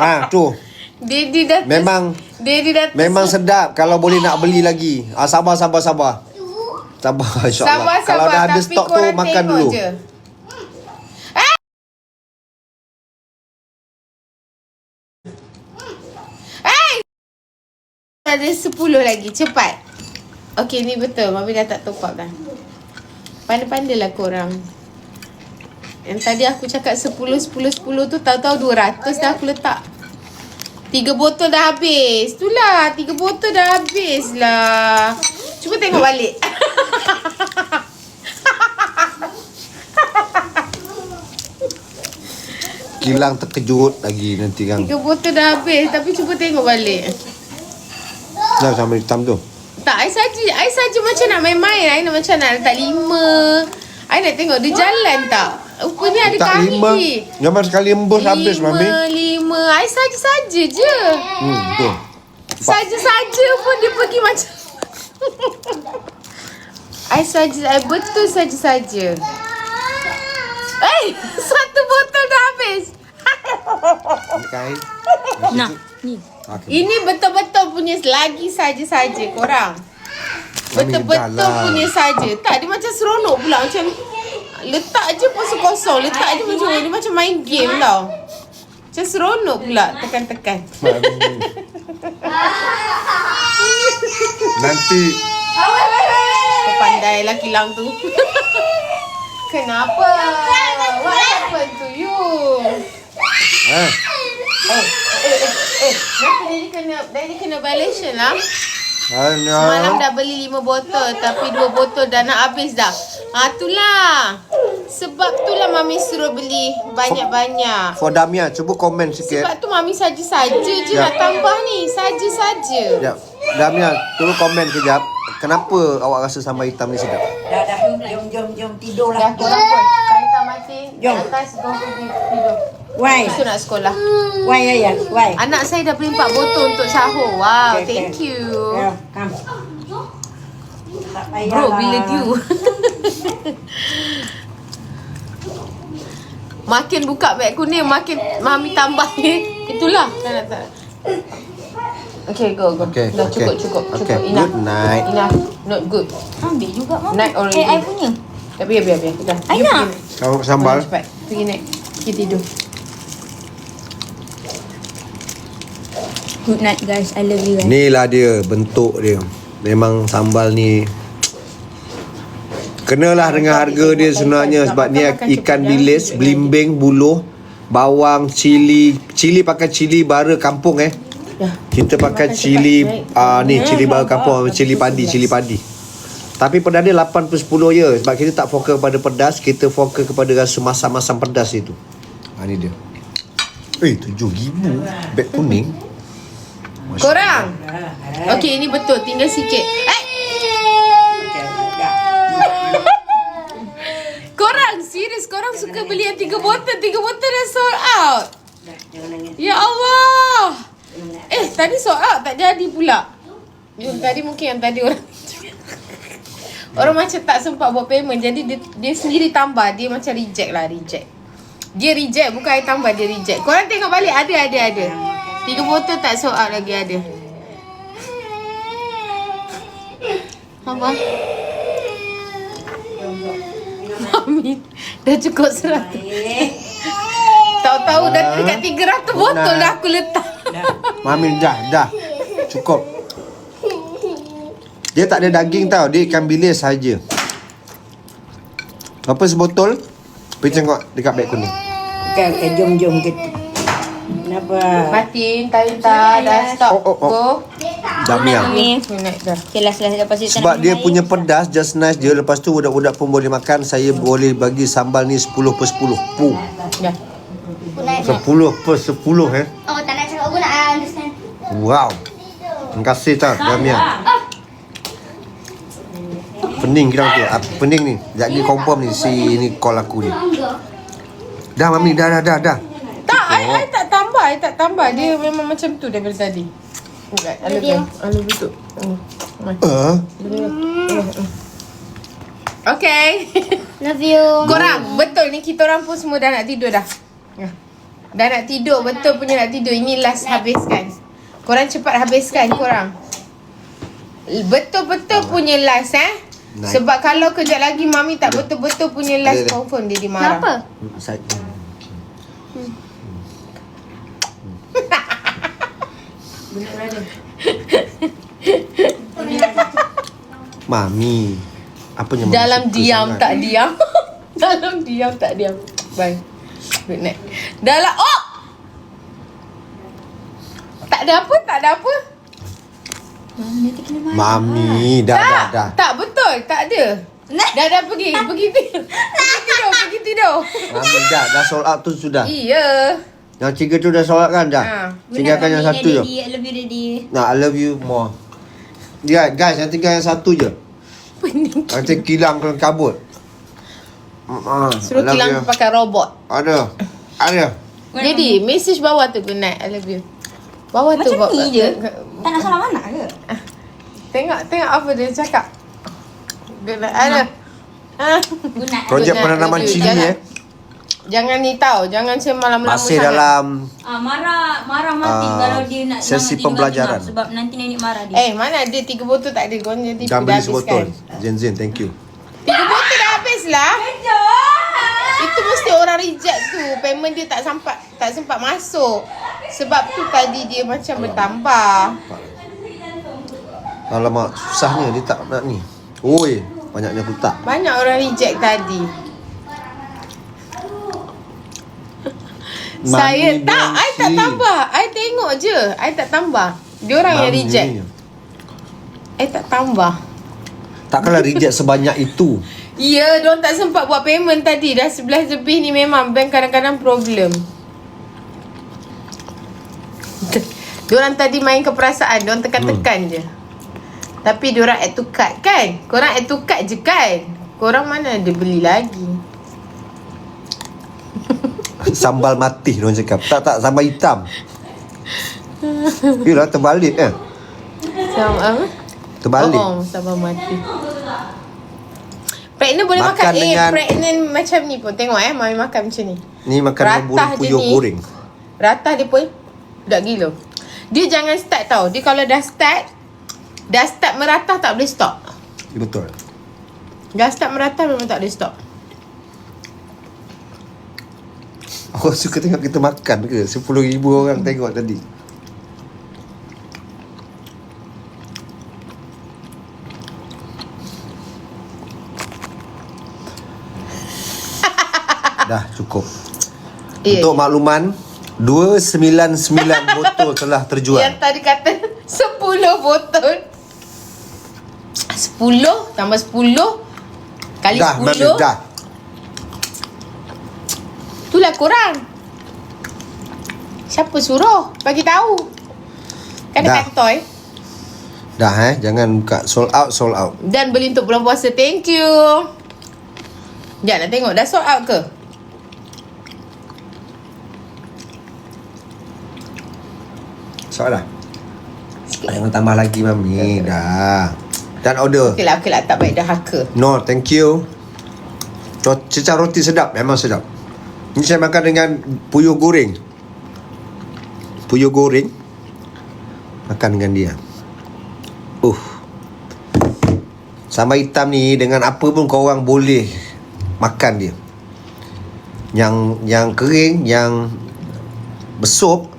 Ha, tu. Daddy dah Memang Daddy dah memang sedap kalau boleh nak beli lagi. Ah, sabar sabar sabar. Sabar insya-Allah. Sabar sabar Kalau dah ada tapi stok tu makan dulu. Je. Eh! Ada 10 lagi, cepat. Okey, ni betul. Mami dah tak top up dah. Pandai-pandailah korang. Yang tadi aku cakap 10, 10, 10 tu tahu-tahu 200 dah aku letak. Tiga botol dah habis. Itulah, tiga botol dah habis lah. Cuba tengok balik. Kilang terkejut lagi nanti kan. Tiga botol dah habis tapi cuba tengok balik. Dah sama hitam tu. Tak, I saja, I saja macam nak main-main. I nak macam nak letak lima. I nak tengok dia jalan tak. Rupanya ada Tak kari. lima. Jangan sekali embus habis mami. Lima, lima. I saja-saja je. Hmm, tu. Saja-saja pun dia pergi macam. I saja, I betul saja-saja. Eh, satu botol dah habis. Kain. Nah, ni. Okay. Ini betul-betul punya lagi saja-saja korang. Betul-betul lah. punya saja. Tak, dia macam seronok pula. Macam letak je kosong-kosong. Letak je macam dia macam main game tau. Macam seronok pula tekan-tekan. Nanti Kau pandai lah kilang tu. Kenapa? What happened to you? ha, Eh, eh, eh, eh. Kenapa daddy kena, daddy kena violation lah? Semalam dah beli lima botol tapi dua botol dah nak habis dah. Ha itulah. Sebab itulah mami suruh beli banyak-banyak. For Damia, cuba komen sikit. Sebab tu mami saja-saja je Ya. nak tambah ni. Saja-saja. Sekejap. Damia, tolong komen kejap. Kenapa awak rasa sambal hitam ni sedap? Dah dah jom jom jom tidur Dah lah. korang pun. Kaita Martin. Di Jom. atas kau pergi tidur. Why? Esok nak sekolah. Why ya ya? Why? Anak saya dah beli empat botol untuk sahur. Wow, Okay, thank okay. you. Ya, come. Bro, lah. bila due? makin buka beg kuning, makin mami tambah ni. Itulah. Tak nak tak. Okay, go, go. Okay, Dah okay. cukup, cukup, Okay, cukup. Enough. good night. Enough. Not good. Ambil juga mama. Night already. Eh, I punya. Biar, biar, biar. Dah. I You nak. Kau sambal. Cepat. Pergi naik. Pergi tidur. Good night guys. I love you guys. Ni lah dia bentuk dia. Memang sambal ni Kenalah dengan harga dia sebenarnya sebab ni ikan bilis, belimbing, buluh, bawang, cili, cili pakai cili bara kampung eh. Ya. Kita pakai cili ah ni cili bara kampung, cili padi, cili padi. Tapi pedas dia 8 per 10 je sebab kita tak fokus kepada pedas, kita fokus kepada rasa masam-masam pedas itu. Ha ni dia. Eh, tujuh ribu Beg kuning. Korang. Okay, ini betul. Tinggal sikit. Eh, korang serius korang suka beli yang tiga botol. Tiga botol dah sold out. Ya Allah. Eh, tadi sold out tak jadi pula. Tadi mungkin yang tadi orang Orang macam tak sempat buat payment Jadi dia, dia sendiri tambah Dia macam reject lah Reject. Dia reject Bukan I tambah Dia reject. Korang tengok balik Ada ada ada. Tiga botol tak sold out lagi ada. Apa? Mami Dah cukup seratus. Tahu-tahu dah dekat 300 botol dah aku letak. Mami dah dah. Cukup Dia tak ada daging tau Dia ikan bilis saja. Apa sebotol? Pergi tengok dekat beg kuning Okay, okay, jom jom kita. Kenapa? Martin, Talita dah stop. Oh, oh, oh. Dah. Okay, last last lepas. Sebab dia punya pedas Just nice dia. Lepas tu budak-budak pun boleh makan. Saya boleh bagi sambal ni 10 per 10 Puh Dah. 10 per 10 eh? Oh, tak nak cakap pun nak understand. Wow. Terima kasih tau Damia Pening kita tu Ah, Pening ni. Jadi confirm ni Si ni call aku ni. Dah mami. Dah dah dah dah. Tak, I, I tak tambah I tak tambah. Dia memang macam tu daripada tadi. Enggak, tu. Hmm. Uh, Okay. Love you. Korang, betul ni kita orang pun semua dah nak tidur dah. Ya. Dah nak tidur Betul punya nak tidur. Ini last habiskan. Korang cepat habiskan korang. Betul-betul punya last eh Naik. Sebab kalau kejap lagi Mami tak betul-betul punya last Dia, dia. Confirm dia dimarah. Kenapa? Hmm, Saya Mami Apa yang Mami Dalam diam sangat? tak diam. Dalam diam tak diam. Bye. Good night. Dalam Oh! Tak ada apa Tak ada apa. Mana dia kena marah? Mami Dah dah Tak dah. Tak betul Tak ada. Dah dah pergi Pergi tidur. Pergi tidur Pergi tidur. Dah Dah sold out tu sudah. Iya. Yang tiga tu dah sold out kan dah? Ha. Tinggalkan yang satu je. Daddy, I love you daddy. Nah I love you more. Ya guys Yang tinggal yang satu je. Pening Nanti kilang ke kabut. Ah, Suruh kilang you. pakai robot. Ada? Ada? Jadi message bawah tu Good night I love you. Bawah tu Macam bawah- ni je. Tak nak salam anak ke? Tengok Tengok apa dia cakap Night Ada. Ha. Projek penanaman cili Jangan- eh. Jangan ni tau Jangan saya malam-lama Masih sangat. dalam Ah, marah, marah mati Ah, kalau dia nak sesi pembelajaran. Sebab nanti nenek marah dia. Eh mana ada Tiga botol tak ada? Kau jadi Jangan dah beli habiskan sebotol. Zen Zen thank you. Tiga botol dah habis lah. Itu mesti orang reject tu. Payment dia tak sempat Tak sempat masuk. Sebab tu tadi dia macam bertambah. Alamak susahnya dia tak nak ni Oi Banyaknya putak Banyak orang reject tadi Mami Saya tak Nancy. I tak tambah I tengok je I tak tambah Dia orang yang reject I tak tambah Takkanlah reject sebanyak itu Ya, diorang tak sempat buat payment tadi. Dah 11 lebih ni memang bank kadang-kadang problem. diorang tadi main ke perasaan. Diorang tekan-tekan Hmm. je. Tapi diorang add to cart kan? Korang add to cart je kan? Korang mana ada beli lagi? Sambal mati Diorang cakap Tak tak sambal hitam Yelah terbalik kan Sama apa? Terbalik Oh, sama mati. Pregnant boleh Makan makan, Eh, dengan- pregnant macam ni pun. Tengok eh, mami makan macam ni. Ni makan Ratah burung je puyuh ni. goreng Ratah dia pun Budak gila Dia jangan start tau Dia kalau dah start Dah start meratah tak boleh stop? Betul. Dah start meratah memang tak boleh stop? Aku suka tengok kita makan ke? 10 ribu orang tengok tadi. Dah cukup. Ya, Untuk makluman 299 botol telah terjual. Yang tadi kata 10 botol 10 Tambah 10 Kali Dah 10 Mami dah. Itulah kurang. Siapa suruh? Bagi tahu. Kan Dah. dekat toy. Dah eh. Jangan buka. Sold out Sold out. Dan beli untuk bulan puasa. Thank you. Sekejap nak tengok. Dah sold out ke? Sold dah? Jangan tambah lagi Mami. Dah Dan order Okey lah okey lah Tak baik dah haka No, thank you. Cecah roti sedap, memang sedap. Ini saya makan dengan puyuh goreng. Puyuh goreng. Makan dengan dia. Uh. Sambal hitam ni dengan apa pun kau orang boleh makan dia. Yang yang kering, yang bersup.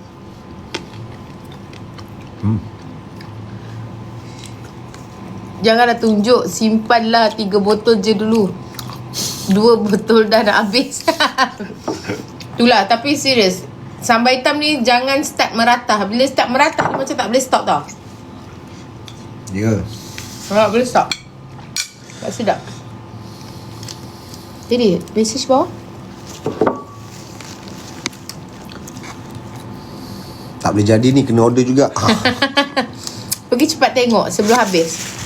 Janganlah tunjuk Simpanlah Tiga botol je dulu. Dua botol dah nak habis. Itulah Tapi serius. Sambal hitam ni Jangan start meratah. Bila start meratah Dia macam tak boleh stop tau. Ya. Tak boleh stop. Tak sedap. Jadi Message bawah? Tak boleh jadi ni kena order juga. Pergi cepat tengok Sebelum habis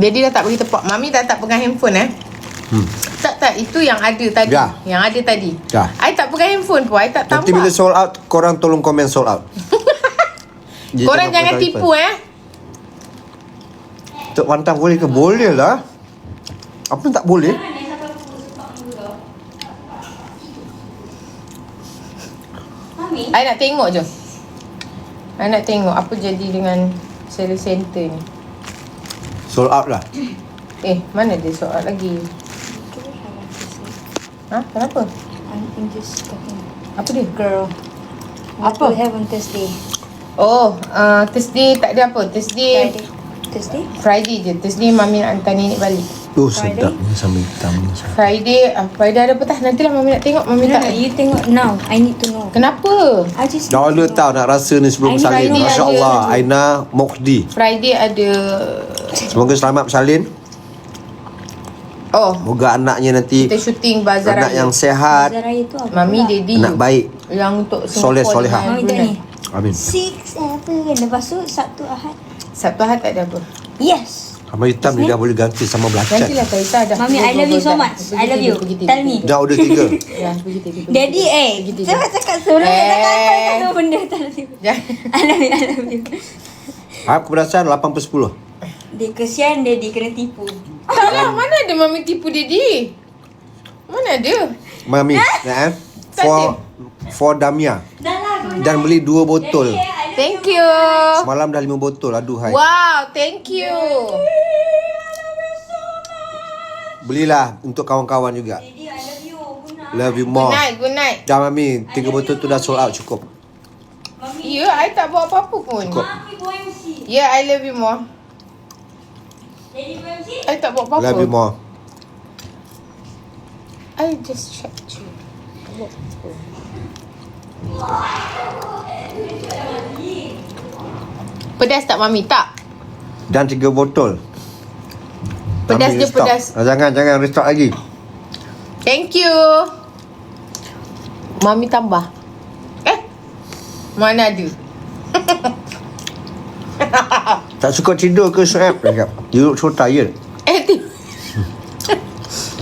Daddy dah tak pergi tepak Mami dah tak pegang handphone eh Hmm. Tak tak Itu yang ada tadi Dah. Yang ada tadi Dah. I tak pegang handphone pun I tak Nanti tambah bila sold out, korang tolong komen sold out. Korang jangan tipu eh Tok pantang boleh ke? Boleh lah. Apa yang tak boleh? Mami. I nak tengok je. I nak tengok apa jadi dengan service center ni. Sold out lah. Eh, mana dia soal lagi? Ha? Kenapa? I'm, I'm just talking. Apa dia? Girl. Apa? What do you have on Thursday? Oh, uh, Thursday tak ada apa. Thursday Friday. Thursday? Friday je. Thursday mami nak hantar nenek balik. Oh Friday? sedap ni sambal hitam ni. Friday, uh, Friday ada apa tak? Nantilah mami nak tengok. Mami No, tak. no, you tengok now. I need to know. Kenapa? I just Dah need order to know. tahu nak rasa ni sebelum. Friday Masya ada. Allah. Aina Mokdi. Friday ada... Semoga selamat bersalin. Oh, Moga anaknya nanti kita syuting Bazar anak Raya. yang sehat, Bazar Raya tu apa Mami, pula? Daddy. anak baik. Yang untuk Soleh, Singapore solehah. dengan Mami tak Brunei. ni. Amin. Six apa? Lepas tu Sabtu Ahad. Sabtu Ahad tak ada apa. Yes. Sambal hitam ni dah boleh ganti sama belacan. Nantilah Kaita dah. Mami, I love you so much. I love you. Tell me. Dah order tiga. Ya, pergi tiga. pergi Daddy eh. Saya cakap suruh Eh. eh. cakap apa satu benda. Jangan. I love you, I love you. Harap keberatan 8 per 10. Dia kesian Daddy kena tipu. Tak lah, mana ada mami tipu Daddy? Mana ada? Mami, nah, eh? For for Damia. Lah. Dan beli dua botol. Thank you. Semalam dah lima botol. Aduhai. Wow, thank you. Belilah untuk kawan-kawan juga. Daddy, I love you. Love you Good more. night, good night. Dah Mami, tiga botol tu dah sold out cukup. Ya, I tak buat apa-apa pun. Cukup. Ya, I love you more. I tak buat apa-apa. Love you more. I just check you. Pedas tak mami? Tak. Dan tiga botol. Pedas Mami dia restock. pedas. Ah, jangan, jangan restock lagi. Thank you. Mami tambah. Eh? Mana ada? Tak suka tidur ke Suhaib? Dia cakap, You look so tired. Eh, ti-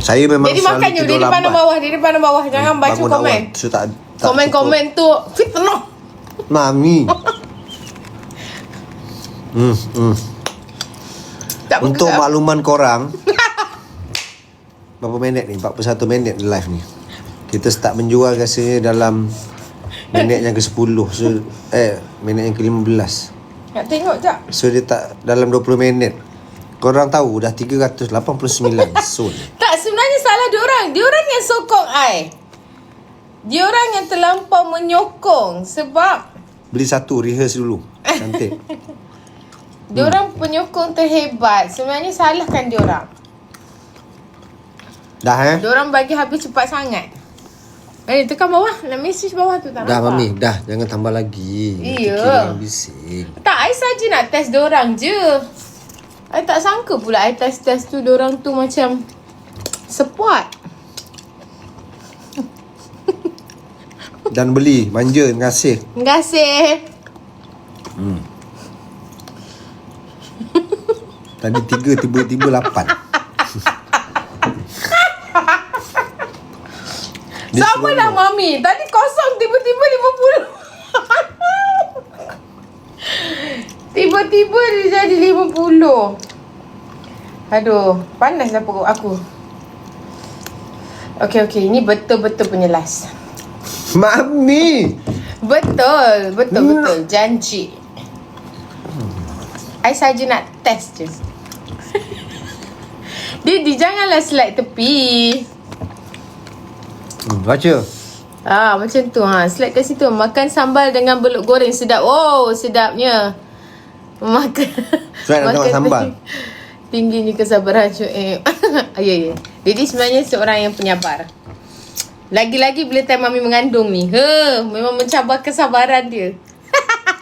Saya memang Jadi selalu makan je. tidur Dia di lambat. pandang bawah. Dia di pandang bawah. Jangan baca Bangun komen. awal. So, tak, tak Komen-komen tu fitnah. Mami. hmm, hmm. Tak Untuk bagus. makluman korang Berapa minit ni? 41 minit live ni Kita start menjual rasanya dalam Minit yang ke-10 so, Eh, minit yang ke-15 Nak tengok tak? So dia tak Dalam 20 minit Korang tahu dah 389 sold Tak, sebenarnya salah dia orang. Dia orang yang sokong I. Dia orang yang terlampau menyokong sebab Beli satu, rehearse dulu Cantik dia orang penyokong terhebat. Sebenarnya salahkan dia orang. Dah eh? Dia orang bagi habis cepat sangat. Eh, tekan bawah. Nak message bawah tu tak Dah nampak. Mami, dah Jangan tambah lagi Iya. bising Tak, I saja nak test orang je. I tak sangka pula I test-test tu orang tu macam support. Dan beli, manja, terima kasih Terima kasih. Tadi tiga, tiba-tiba lapan Dia Sama lah. Mami. Tadi kosong tiba-tiba 50. tiba-tiba dia jadi 50. Aduh, panaslah perut aku. Okey okey, ini betul-betul punya last. Mami Betul, betul betul. Janji. I saja nak test je. Didi janganlah slide tepi. hmm, Baca Ah macam tu ha. Slide kat situ. Makan sambal dengan belut goreng sedap. Oh, sedapnya. Makan. Slide nak tengok sambal. Tingginya kesabaran Syuib. ah, ya ya. Jadi sebenarnya seorang yang penyabar. Lagi-lagi bila time mami mengandung ni. He, memang mencabar kesabaran dia.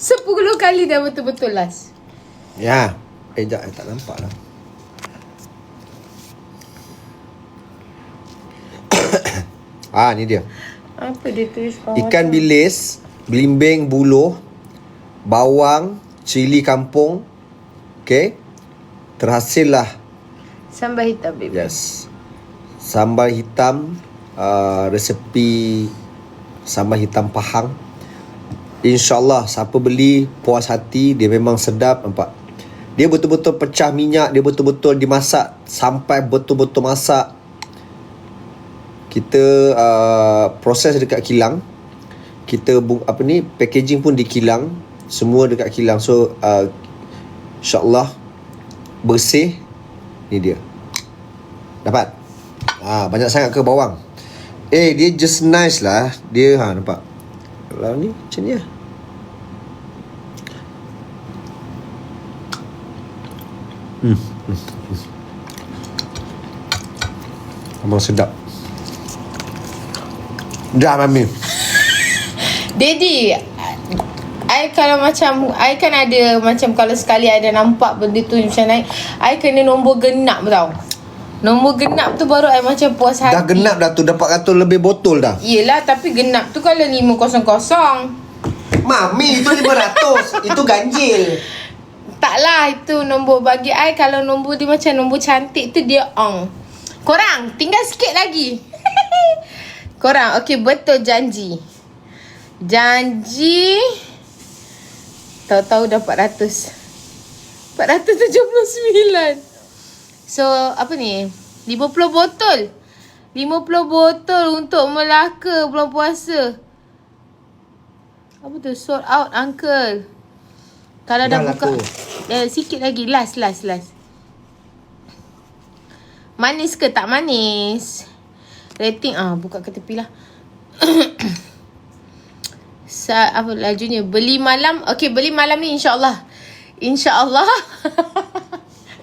Sepuluh kali dah betul-betul last. Ya Eh jap, eh, tak nampak lah Ah ni dia Apa dia tulis bawah Ikan tu? bilis Belimbing buluh Bawang Cili kampung Okay Terhasillah Sambal hitam baby. Yes Sambal hitam uh, Resepi Sambal hitam Pahang. InsyaAllah Siapa beli Puas hati Dia memang sedap Nampak? Dia betul-betul pecah minyak Dia betul-betul dimasak Sampai betul-betul masak. Kita uh, Proses dekat kilang. Kita apa ni packaging pun di kilang semua dekat kilang. So uh, insyaallah bersih ni dia. Dapat? Ah banyak sangat ke bawang eh dia just nice lah dia ha nampak kalau ni macam ni lah Hmm. Abang sedap. Dah Mami. Daddy I kalau macam I kan ada Macam kalau sekali ada nampak Benda tu macam naik I kena nombor genap tau Nombor genap tu baru I macam puas hati. Dah genap dah tu dapat ratus lebih botol dah. Yelah tapi genap tu kalau 500 Mami itu 500. itu ganjil. Taklah itu nombor bagi I. Kalau nombor dia macam nombor cantik tu dia ong. Korang tinggal sikit lagi. Korang okay betul janji. Janji. Tahu-tahu dah 400 479 So apa ni? 50 botol. 50 botol untuk Melaka bulan puasa. Apa tu? Sold out uncle. Kalau dah, Dah buka. eh, Sikit lagi. Last last last. Manis ke tak manis? Rating ah buka ke tepi lah. Sa, apa lajunya? Beli malam. Okey beli malam ni insyaallah. Insyaallah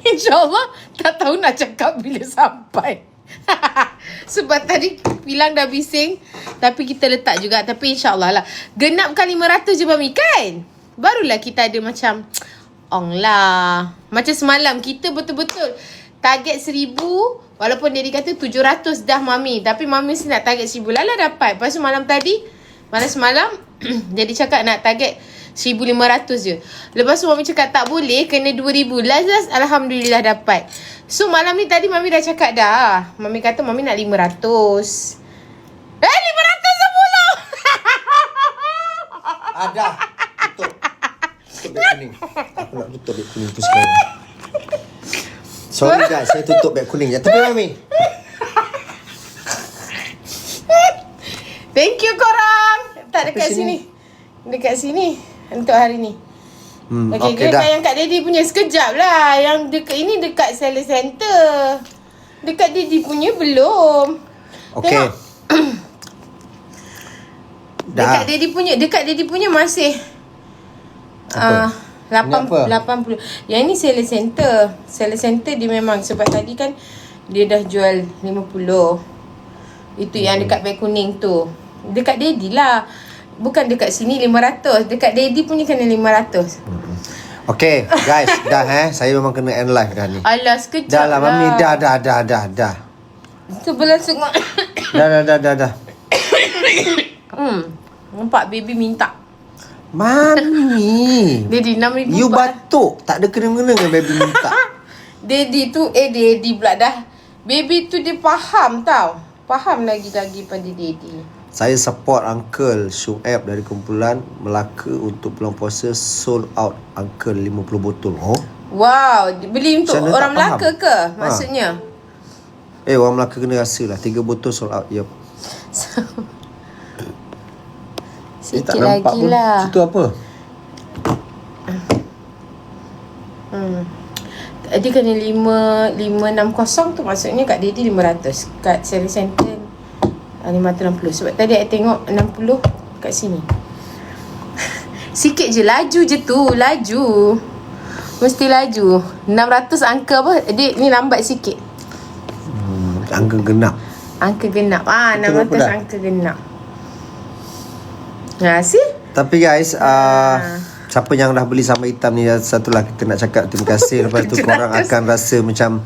insyaallah tak tahu nak cakap bila sampai. Sebab tadi bilang dah bising tapi kita letak juga. Tapi insyaallah lah. Genapkan 500 je mami kan? Barulah kita ada macam ong lah. Macam semalam kita betul-betul target 1000 walaupun dia kata 700 dah mami. Tapi mami mesti nak target 1000 lah lah dapat. Lepas tu malam tadi malam semalam jadi cakap nak target 1500 je lepas tu mami cakap tak boleh kena 2000 last last alhamdulillah dapat so malam ni tadi mami dah cakap dah mami kata mami nak 500 eh 510 Ada. Tutup. Tutup beg kuning. Aku nak tutup beg kuning tu sekarang. Sorry guys, saya tutup beg kuning je. Tapi Mami. Thank you korang. Tak dekat sini? sini. Dekat sini untuk hari ni. Hmm, okey okay, dah. yang Kak Daddy punya sekejap lah. Yang dekat ini dekat seller center. Dekat Daddy punya belum. Tengok. Dekat Dah. Daddy punya, dekat Daddy punya masih Apa? Ah, apa? lapan puluh. Yang ini seller center. Seller center dia memang sebab tadi kan dia dah jual 50. Itu yang dekat beg kuning tu. Dekat Daddy lah. Bukan dekat sini 500. Dekat Daddy punya kena 500. Okey, guys, dah eh. Saya memang kena end live dah ni. Alah sekejap Dah lah Mami, dah dah dah dah dah. Sebelah sengok. Dah dah dah dah dah. hmm. Nampak baby minta. Mami. Daddy 6,000 You batuk. Tak ada kena-mengena dengan baby minta. Daddy tu eh daddy pula dah. Baby tu dia faham tau. Faham lagi-lagi pada daddy. Saya support Uncle Shuaib dari kumpulan Melaka untuk bulan puasa sold out Uncle 50 botol. Oh. Wow, beli untuk Macam orang tak faham? Melaka ke Ha. maksudnya? Eh orang Melaka kena rasa lah 3 botol sold out. Yup. Eh, Sikit lagi lah. Situ apa? Hmm. Dia kena 5 560 tu maksudnya kat Daddy 500. Kat Seri Center ah, 560. Sebab tadi I tengok 60 kat sini. Sikit je laju je tu, laju. Mesti laju. 600 angka apa? Dia ni lambat sikit. Hmm, angka genap. Angka genap. Ah, Itu berapa 600 dah? angka genap. Ha, see? Tapi guys, uh, Ah. siapa yang dah beli sambal hitam ni satulah kita nak cakap terima kasih lepas tu korang akan rasa macam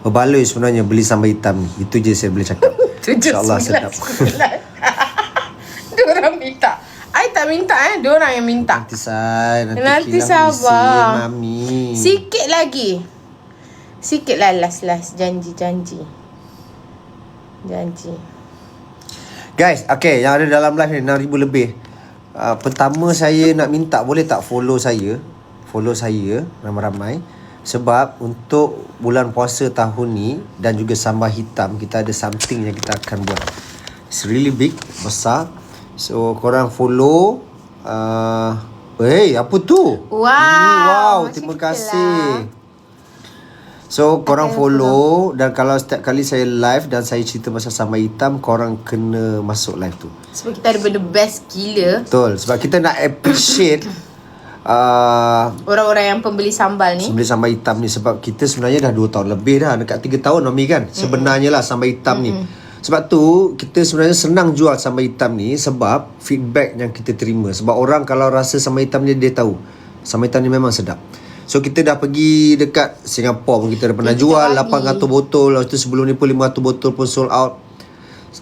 berbaloi sebenarnya beli sambal hitam ni. Itu je saya boleh cakap. Tujuh InsyaAllah sembilan sedap. sembilan. Diorang minta. I tak minta eh. Diorang yang minta. Nanti say, nanti, Nanti sabar. isi, mami. Sikit lagi. Sikit lah last last. Janji janji. Janji. Guys, okay, yang ada dalam live ni 6000 lebih. Uh, pertama saya nak minta boleh tak follow saya? Follow saya ramai-ramai sebab untuk bulan puasa tahun ni dan juga sambal hitam kita ada something yang kita akan buat. It's really big, besar. So korang follow uh, Hey apa tu Wow, Ini, Wow terima kasih lah. So korang Akan follow Dan kalau setiap kali saya live Dan saya cerita pasal sambal hitam Korang kena masuk live tu Sebab kita ada benda best gila Betul Sebab kita nak appreciate uh, Orang-orang yang pembeli sambal ni? Sembelih sambal hitam ni Sebab kita sebenarnya dah 2 tahun lebih dah Dekat 3 tahun Mami kan? Sebenarnya lah sambal hitam ni. Sebab tu Kita sebenarnya senang jual sambal hitam ni Sebab feedback yang kita terima. Sebab orang kalau rasa sambal hitam ni Dia tahu Sambal hitam ni memang sedap. So kita dah pergi dekat Singapura pun Kita dah pernah Kita jual bagi. 800 botol. Lepas tu sebelum ni pun 500 botol pun sold out.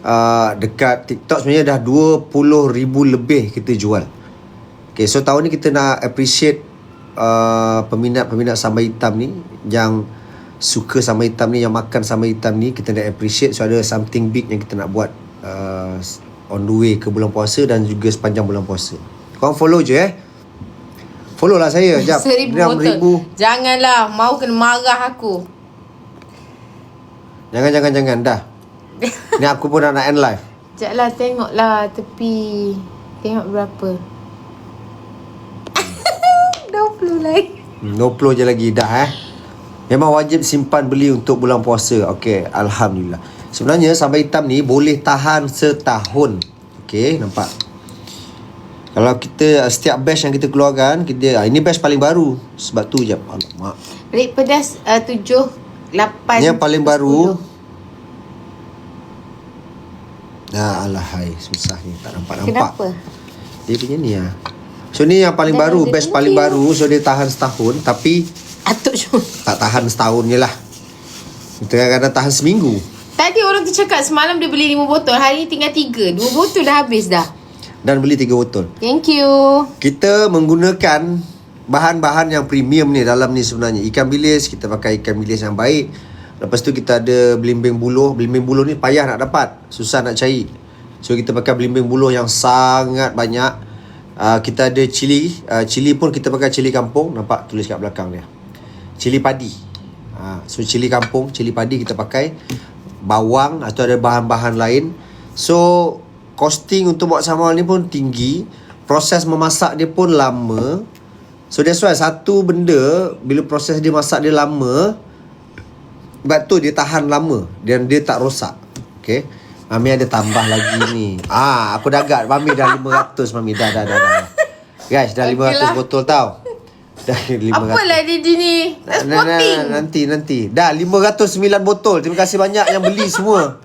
Uh, Dekat TikTok sebenarnya dah 20 ribu lebih kita jual Okay, so tahun ni kita nak appreciate uh, peminat-peminat sambal hitam ni yang suka sambal hitam ni, yang makan sambal hitam ni, kita nak appreciate. So ada something big yang kita nak buat uh, on the way ke bulan puasa dan juga sepanjang bulan puasa. Korang follow je eh. Follow lah saya. Sekejap. Seribu botol ribu. Janganlah Mau kena marah aku Jangan, jangan, jangan. Dah. ni aku pun dah nak end live. Sekejap lah tengoklah tepi Tengok berapa 20 lagi Hmm, 20 je lagi dah eh. Memang wajib simpan beli untuk bulan puasa. Okey, alhamdulillah. Sebenarnya sambal hitam ni boleh tahan setahun. Okey, nampak. Kalau kita uh, setiap batch yang kita keluarkan, kita ah, ini batch paling baru. Sebab tu je. Alamak. Red pedas uh, 7 8 Ni yang paling baru. Nah, alahai susah ni tak nampak-nampak. Kenapa? Dia punya ni ah. So ni yang paling Dah baru, batch thank paling you. baru. So dia tahan setahun tapi Atuk cuma tak tahan setahun je lah. Kita kadang-kadang tahan seminggu. Tadi orang tu cakap semalam dia beli 5 botol Hari ni tinggal 3 2 botol dah habis dah Dan beli tiga botol. Thank you Kita menggunakan bahan-bahan yang premium ni dalam ni sebenarnya. Ikan bilis, kita pakai ikan bilis yang baik. Lepas tu kita ada belimbing buluh. Belimbing buluh ni payah nak dapat. Susah nak cari. So kita pakai belimbing buluh yang sangat banyak. Uh, kita ada cili. Uh, cili pun kita pakai cili kampung. Nampak tulis kat belakang dia. Cili padi. Uh, so cili kampung, cili padi kita pakai. Bawang atau ada bahan-bahan lain. So costing untuk buat sambal ni pun tinggi. Proses memasak dia pun lama. So that's why satu benda bila proses dia masak dia lama sebab tu dia tahan lama dan dia tak rosak. Okay. Mami ada tambah lagi ni. Ah, aku dah agak. Mami dah 500 Mami. Dah, dah, dah. dah. Guys, dah 500 Okeylah. botol tau. Dah 500. Apalah dia di ni Nah, nah, nah, nanti, nanti. Dah 509 botol. Terima kasih banyak yang beli semua.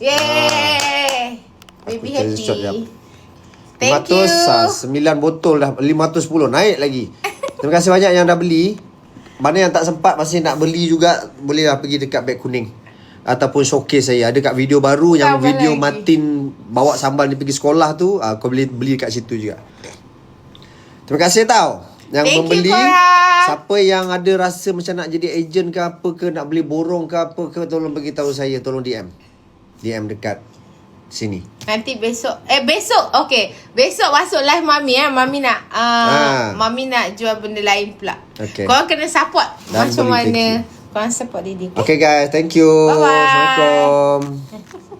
Yeay Baby Kita happy. Thank 500, you ah, 9 botol dah 510 naik lagi. Terima kasih banyak yang dah beli. Mana yang tak sempat masih nak beli juga bolehlah pergi dekat beg kuning ataupun showcase saya. Ada kat video baru yang Tambah video lagi. Martin bawa sambal ni pergi sekolah tu, ah, kau boleh beli kat situ juga. Terima kasih tau yang Thank you, membeli. korang. Siapa yang ada rasa macam nak jadi agent ke apa ke nak beli borong ke apa ke tolong bagi tahu saya, tolong DM. DM dekat sini. Nanti besok Eh besok Okay Besok masuk live Mami eh Mami nak uh, Ah. Mami nak jual benda lain pula Okay. Korang kena support Dan Macam mana Korang support Didi Okay guys, thank you. Bye-bye. Assalamualaikum.